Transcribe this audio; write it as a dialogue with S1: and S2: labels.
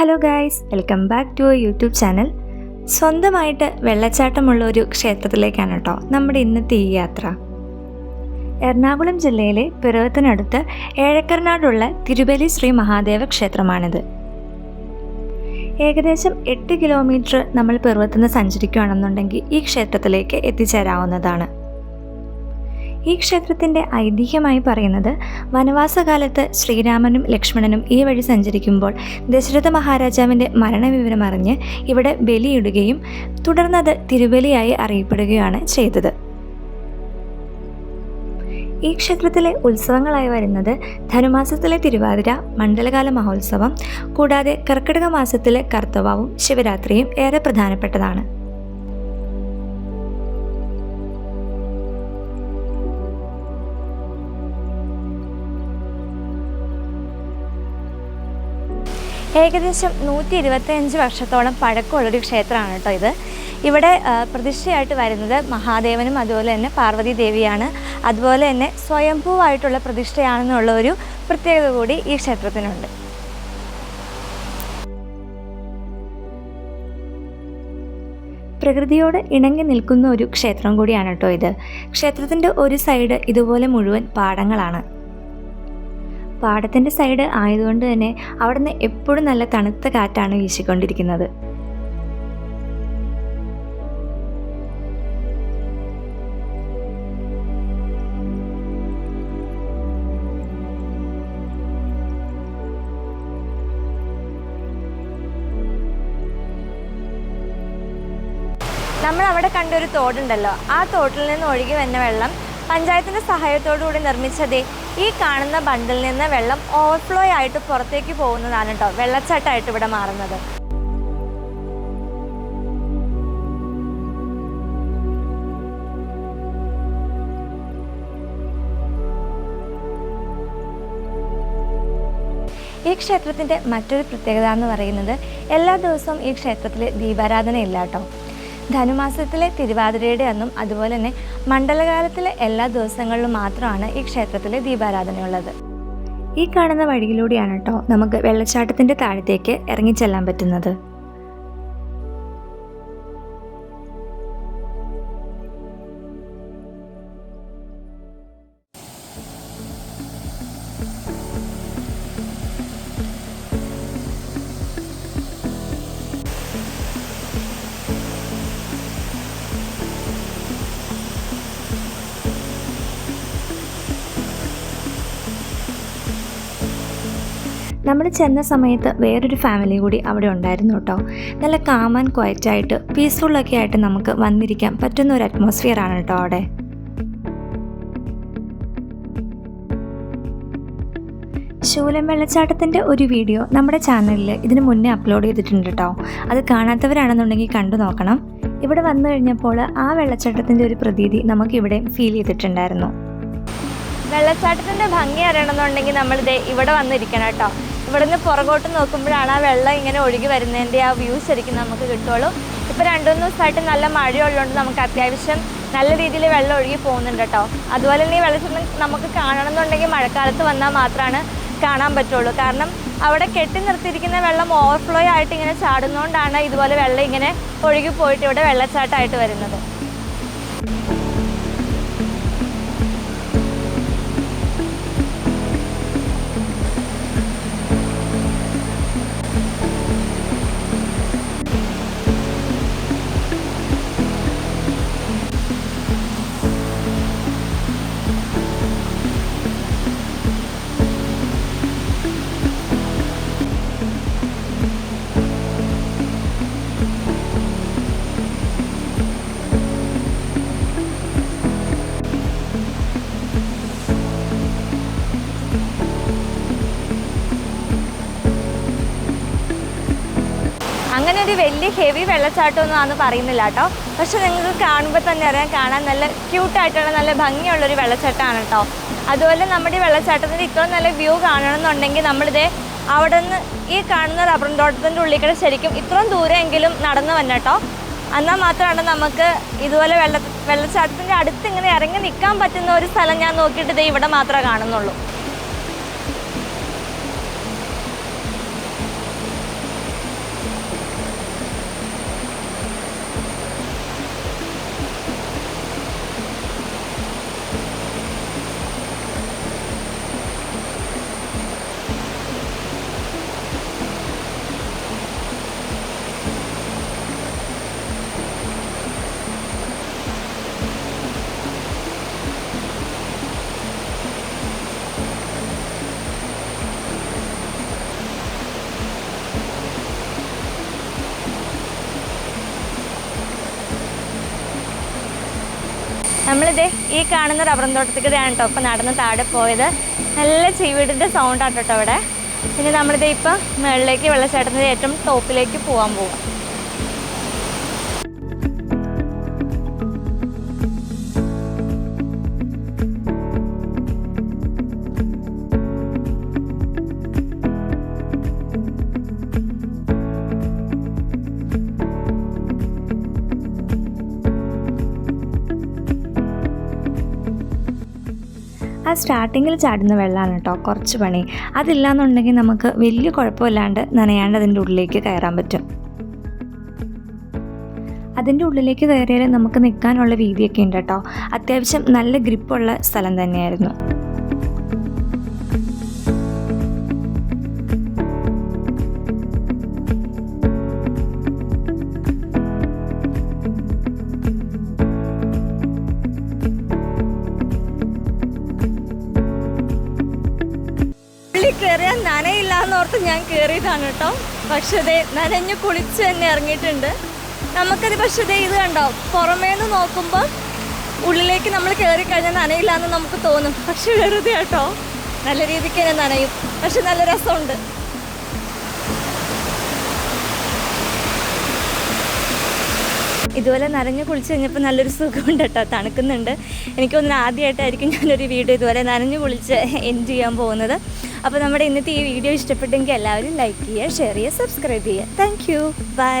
S1: Hello guys welcome back to YouTube channel സ്വന്തമായിട്ട് വെള്ളച്ചാട്ടമുള്ള ഒരു ക്ഷേത്രത്തിലേക്കാണ് കേട്ടോ നമ്മുടെ ഇന്നത്തെ ഈ യാത്ര. എറണാകുളം ജില്ലയിലെ പിറവത്തിനടുത്ത് ഏഴക്കർനാടുള്ള തിരുവല്ലി ശ്രീ മഹാദേവ ക്ഷേത്രമാണിത്. ഏകദേശം എട്ട് കിലോമീറ്റർ നമ്മൾ പിറവത്തുനിന്ന് സഞ്ചരിക്കുകയാണെന്നുണ്ടെങ്കിൽ ഈ ക്ഷേത്രത്തിലേക്ക് എത്തിച്ചേരാവുന്നതാണ്. ഈ ക്ഷേത്രത്തിന്റെ ഐതിഹ്യമായി പറയുന്നത് വനവാസകാലത്ത് ശ്രീരാമനും ലക്ഷ്മണനും ഈ വഴി സഞ്ചരിക്കുമ്പോൾ ദശരഥ മഹാരാജാവിന്റെ മരണവിവരം അറിഞ്ഞ് ഇവിടെ ബലിയിടുകയും തുടർന്നത് തിരുബലിയായി അറിയപ്പെടുകയാണ് ചെയ്തത്. ഈ ക്ഷേത്രത്തിലെ ഉത്സവങ്ങളായി വരുന്നത് ധനുമാസത്തിലെ തിരുവാതിര മണ്ഡലകാല മഹോത്സവം കൂടാതെ കർക്കിടക മാസത്തിലെ കർത്തവാവും ശിവരാത്രിയും ഏറെ പ്രധാനപ്പെട്ടതാണ്. ഏകദേശം നൂറ്റി ഇരുപത്തിയഞ്ച് വർഷത്തോളം പഴക്കമുള്ളൊരു ക്ഷേത്രമാണ് കേട്ടോ ഇത്. ഇവിടെ പ്രതിഷ്ഠയായിട്ട് വരുന്നത് മഹാദേവനും അതുപോലെ തന്നെ പാർവതി ദേവിയാണ്. അതുപോലെ തന്നെ സ്വയംഭൂവായിട്ടുള്ള പ്രതിഷ്ഠയാണെന്നുള്ള ഒരു പ്രത്യേകത കൂടി ഈ ക്ഷേത്രത്തിനുണ്ട്. പ്രകൃതിയോട് ഇണങ്ങി നിൽക്കുന്ന ഒരു ക്ഷേത്രം കൂടിയാണ് കേട്ടോ ഇത്. ക്ഷേത്രത്തിന്റെ ഒരു സൈഡ് ഇതുപോലെ മുഴുവൻ പാടങ്ങളാണ്. പാടത്തിന്റെ സൈഡ് ആയതുകൊണ്ട് തന്നെ അവിടുന്ന് എപ്പോഴും നല്ല തണുത്ത കാറ്റാണ് വീശിക്കൊണ്ടിരിക്കുന്നത്. നമ്മൾ അവിടെ കണ്ട ഒരു തോടുണ്ടല്ലോ. ആ തോട്ടിൽ നിന്ന് ഒഴുകി വന്ന വെള്ളം പഞ്ചായത്തിന്റെ സഹായത്തോടു കൂടി നിർമ്മിച്ചതേ ഈ കാണുന്ന ബണ്ടിൽ നിന്ന് വെള്ളം ഓവർഫ്ലോ ആയിട്ട് പുറത്തേക്ക് പോകുന്നതാണ് കേട്ടോ വെള്ളച്ചാട്ടമായിട്ട് ഇവിടെ മാറുന്നത്. ഈ ക്ഷേത്രത്തിന്റെ മറ്റൊരു പ്രത്യേകത എന്ന് പറയുന്നത് എല്ലാ ദിവസവും ഈ ക്ഷേത്രത്തിൽ ദീപാരാധന ഇല്ല കേട്ടോ ധനുമാസത്തിലെ തിരുവാതിരയുടെ അന്നും അതുപോലെ തന്നെ മണ്ഡലകാലത്തിലെ എല്ലാ ദിവസങ്ങളിലും മാത്രമാണ് ഈ ക്ഷേത്രത്തിലെ ദീപാരാധനയുള്ളത്. ഈ കാണുന്ന വഴിയിലൂടെയാണ് കേട്ടോ നമുക്ക് വെള്ളച്ചാട്ടത്തിന്റെ താഴത്തേക്ക് ഇറങ്ങിച്ചെല്ലാൻ പറ്റുന്നത്. നമ്മൾ ചെന്ന സമയത്ത് വേറൊരു ഫാമിലി കൂടി അവിടെ ഉണ്ടായിരുന്നു കേട്ടോ. നല്ല കാം ആൻഡ് ക്വയറ്റായിട്ട് പീസ്ഫുള്ളൊക്കെ ആയിട്ട് നമുക്ക് വന്നിരിക്കാൻ പറ്റുന്ന ഒരു അറ്റ്മോസ്ഫിയർ ആണ് കേട്ടോ അവിടെ. ശൂലം വെള്ളച്ചാട്ടത്തിന്റെ ഒരു വീഡിയോ നമ്മുടെ ചാനലിൽ ഇതിന് മുന്നേ അപ്ലോഡ് ചെയ്തിട്ടുണ്ട് കേട്ടോ. അത് കാണാത്തവരാണെന്നുണ്ടെങ്കിൽ കണ്ടു നോക്കണം. ഇവിടെ വന്നു കഴിഞ്ഞപ്പോൾ ആ വെള്ളച്ചാട്ടത്തിന്റെ ഒരു പ്രതീതി നമുക്കിവിടെ ഫീൽ ചെയ്തിട്ടുണ്ടായിരുന്നു. വെള്ളച്ചാട്ടത്തിന്റെ ഭംഗി അറിയണമെന്നുണ്ടെങ്കിൽ നമ്മൾ ദേ ഇവിടെ വന്നിരിക്കണം കേട്ടോ. ഇവിടെ നിന്ന് പുറകോട്ട് നോക്കുമ്പോഴാണ് ആ വെള്ളം ഇങ്ങനെ ഒഴുകി വരുന്നതിന്റെ ആ വ്യൂ ശരിക്കും നമുക്ക് കിട്ടുള്ളൂ. ഇപ്പോൾ രണ്ടു മൂന്ന് ദിവസമായിട്ട് നല്ല മഴയുള്ളതുകൊണ്ട് നമുക്ക് അത്യാവശ്യം നല്ല രീതിയിൽ വെള്ളം ഒഴുകി പോകുന്നുണ്ട് കേട്ടോ. അതുപോലെ തന്നെ ഈ വെള്ളച്ചാട്ടം നമുക്ക് കാണണമെന്നുണ്ടെങ്കിൽ മഴക്കാലത്ത് വന്നാൽ മാത്രമാണ് കാണാൻ പറ്റുള്ളൂ. കാരണം അവിടെ കെട്ടി നിർത്തിയിരിക്കുന്ന വെള്ളം ഓവർഫ്ലോ ആയിട്ട് ഇങ്ങനെ ചാടുന്നതുകൊണ്ടാണ് ഇതുപോലെ വെള്ളം ഇങ്ങനെ ഒഴുകി പോയിട്ട് ഇവിടെ വെള്ളച്ചാട്ടമായിട്ട് വരുന്നത്. അങ്ങനെ ഒരു വലിയ ഹെവി വെള്ളച്ചാട്ടമൊന്നും പറയുന്നില്ല കേട്ടോ. പക്ഷെ നിങ്ങൾക്ക് കാണുമ്പോൾ തന്നെ അറിയാം കാണാൻ നല്ല ക്യൂട്ടായിട്ടുള്ള നല്ല ഭംഗിയുള്ള ഒരു വെള്ളച്ചാട്ടമാണ് കേട്ടോ. അതുപോലെ നമ്മുടെ ഈ വെള്ളച്ചാട്ടത്തിന്റെ ഇത്രയും നല്ല വ്യൂ കാണണമെന്നുണ്ടെങ്കിൽ നമ്മളിതേ അവിടെ നിന്ന് ഈ കാണുന്ന റബ്ബർ തോട്ടത്തിന്റെ ഉള്ളിൽ കൂടെ ശരിക്കും ഇത്രയും ദൂരമെങ്കിലും നടന്നു വന്ന കേട്ടോ. എന്നാൽ മാത്രമാണ് നമുക്ക് ഇതുപോലെ വെള്ള വെള്ളച്ചാട്ടത്തിന്റെ അടുത്ത് ഇങ്ങനെ ഇറങ്ങി നിൽക്കാൻ പറ്റുന്ന ഒരു സ്ഥലം ഞാൻ നോക്കിയിട്ട് ദേ ഇവിടെ മാത്രമേ കാണുന്നുള്ളൂ. നമ്മളിത് ഈ കാണുന്ന റബ്ബറും തോട്ടത്തേക്കാണ് കേട്ടോ ഇപ്പം നടന്ന് താഴെ പോയത്. നല്ല ചീവീടിന്റെ സൗണ്ടാണ് കേട്ടോ അവിടെ. പിന്നെ നമ്മളിത് ഇപ്പം മുകളിലേക്ക് വെള്ളച്ചാട്ടത്തിന്റെ ഏറ്റവും ടോപ്പിലേക്ക് പോകാൻ പോകും ആ സ്റ്റാർട്ടിങ്ങിൽ ചാടുന്ന വെള്ളമാണ് കേട്ടോ കുറച്ച് പണി. അതില്ലാന്നുണ്ടെങ്കിൽ നമുക്ക് വലിയ കുഴപ്പമില്ലാണ്ട് നനയാണ്ട് അതിന്റെ ഉള്ളിലേക്ക് കയറാൻ പറ്റും. അതിന്റെ ഉള്ളിലേക്ക് കയറിയാൽ നമുക്ക് നിൽക്കാനുള്ള വീതിയൊക്കെ ഉണ്ട് കേട്ടോ. അത്യാവശ്യം നല്ല ഗ്രിപ്പുള്ള സ്ഥലം തന്നെയായിരുന്നു. കയറിയാൽ നനയില്ല എന്നോർത്ത് ഞാൻ കയറിയതാണ് കേട്ടോ. പക്ഷേ ദേ നനഞ്ഞ് കുളിച്ച് തന്നെ ഇറങ്ങിയിട്ടുണ്ട്. നമുക്കത് പക്ഷേ ദേ ഇത് കണ്ടോ? പുറമേ നിന്ന് നോക്കുമ്പോൾ ഉള്ളിലേക്ക് നമ്മൾ കയറി കഴിഞ്ഞാൽ നനയില്ല എന്ന് നമുക്ക് തോന്നും. പക്ഷെ വെറുതെ കേട്ടോ. നല്ല രീതിക്ക് തന്നെ നനയും. പക്ഷെ നല്ല രസമുണ്ട്. ഇതുപോലെ നനഞ്ഞ് കുളിച്ച് കഴിഞ്ഞപ്പോൾ നല്ലൊരു സുഖമുണ്ട് കേട്ടോ. തണുക്കുന്നുണ്ട്. എനിക്ക് തോന്നുന്നു ആദ്യമായിട്ടായിരിക്കും ഞാനൊരു വീഡിയോ ഇതുപോലെ നനഞ്ഞ് കുളിച്ച് എൻഡ് ചെയ്യാൻ പോകുന്നത്. അപ്പോൾ നമ്മുടെ ഇന്നത്തെ ഈ വീഡിയോ ഇഷ്ടപ്പെട്ടെങ്കിൽ എല്ലാവരും ലൈക്ക് ചെയ്യുക ഷെയർ ചെയ്യുക സബ്സ്ക്രൈബ് ചെയ്യുക. Thank you by